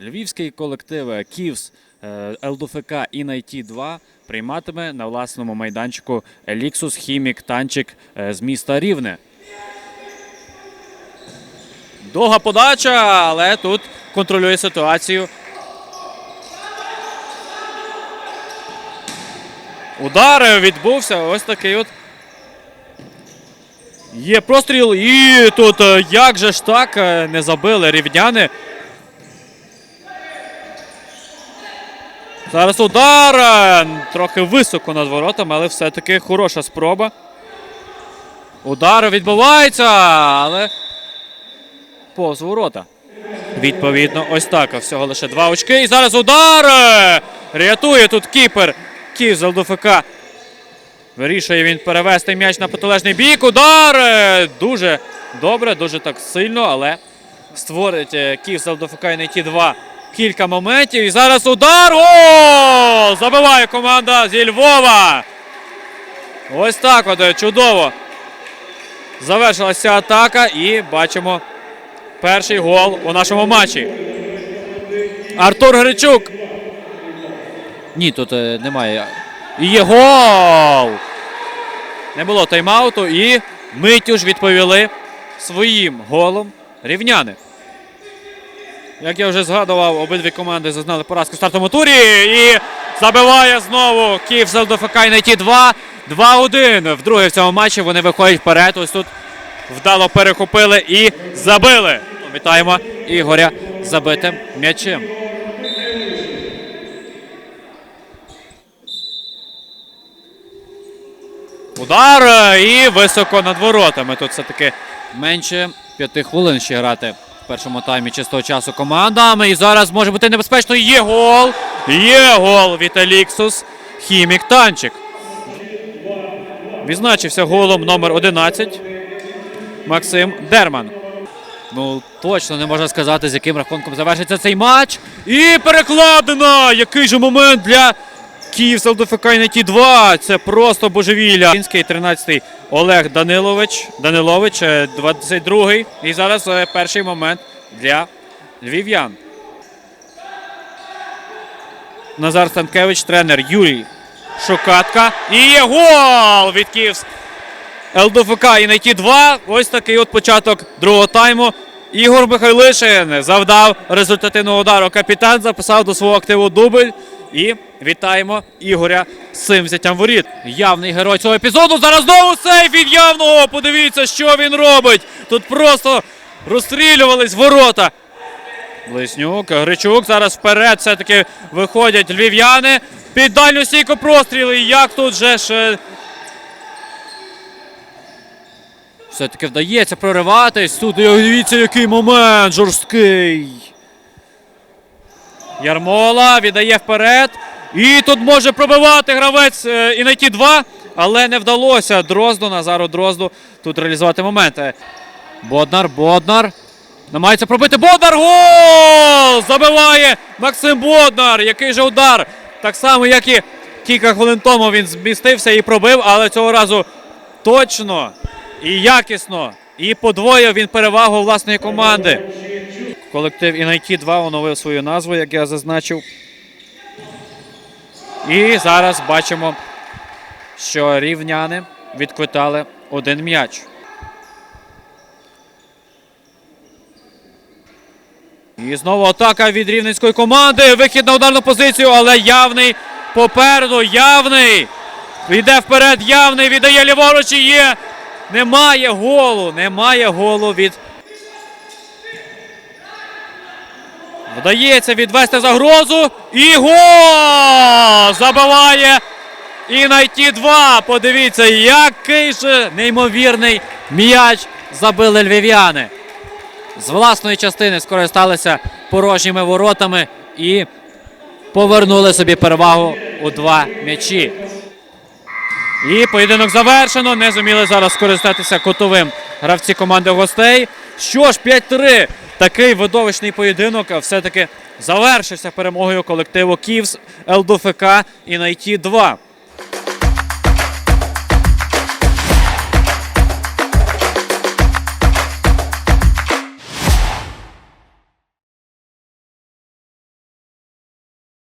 Львівський колектив Ківс е, ЛДФК і найті 2 прийматиме на власному майданчику Еліксус Хімік Танчик е, з міста Рівне. Довга подача, але тут контролює ситуацію. Удар відбувся. Ось такий от. Є простріл, і тут е, як же ж так е, не забили рівняни. Зараз удар. е, Трохи високо над воротами, але все-таки хороша спроба. Удар відбувається, але повз ворота. Відповідно, ось так. Всього лише два очки. І зараз удар. е, Рятує тут кіпер. Київ з. Вирішує він перевести м'яч на протилежний бік. Удар! е, Дуже добре, дуже так сильно, але створить Київ з і найти два кілька моментів. І зараз удар! О! Забиває команда зі Львова. Ось так от е, чудово. Завершилася атака і бачимо перший гол у нашому матчі. Артур Гричук. Ні, тут е, немає. І є гол! Не було тайм-ауту і миттю ж відповіли своїм голом рівняни. Як я вже згадував, обидві команди зазнали поразки в стартовому турі. І забиває знову Київ з ЛДФК і найти 2. 2-1. Вдруге в цьому матчі вони виходять вперед. Ось тут вдало перехопили і забили. Вітаємо Ігоря забитим м'ячем. Удар е, і високо над воротами. Тут все-таки менше п'яти хвилин ще грати першому таймі чистого часу командами. І зараз може бути небезпечно. Є гол! Є гол від Еліксус. Хімік Танчик. Відзначився голом номер 11 Максим Дерман. Ну, точно не можна сказати, з яким рахунком завершиться цей матч. І перекладина! Який же момент для Київ з ЛДФК на ті 2. Це просто божевілля. Кінський 13-й Олег Данилович. Данилович, е, 22-й. І зараз е, перший момент для львів'ян. Назар Станкевич, тренер Юрій Шукатка. І є гол від Київ ЛДФК і найти 2. Ось такий от початок другого тайму. Ігор Михайлишин завдав результативного удару. Капітан записав до свого активу дубль. І вітаємо Ігоря з цим взяттям воріт. Явний герой цього епізоду. Зараз знову сейф від явного. Подивіться, що він робить. Тут просто розстрілювались ворота. Близнюк, Гричук зараз вперед все-таки виходять львів'яни. Під дальню стійку простріли. Як тут же ж все-таки вдається прориватись. Тут дивіться, який момент жорсткий. Ярмола віддає вперед. І тут може пробивати гравець е, і найти два, але не вдалося Дрозду, Назару Дрозду тут реалізувати моменти. Боднар, Боднар. Намагається пробити Боднар. Гол! Забиває Максим Боднар. Який же удар. Так само, як і кілька хвилин тому він змістився і пробив, але цього разу точно і якісно. І подвоїв він перевагу власної команди. Колектив Інайті 2 оновив свою назву, як я зазначив. І зараз бачимо, що рівняни відквитали один м'яч. І знову атака від рівненської команди. Вихід на ударну позицію, але явний попереду. Явний. Йде вперед, явний, віддає ліворуч і є. Немає голу. Немає голу від Вдається відвести загрозу. І гол! Забиває і найти два. Подивіться, який же неймовірний м'яч забили львів'яни. З власної частини скористалися порожніми воротами і повернули собі перевагу у два м'ячі. І поєдинок завершено. Не зуміли зараз скористатися котовим гравці команди гостей. Що ж, 5-3. Такий видовищний поєдинок все-таки завершився перемогою колективу Ківс ЛДФК і найті 2.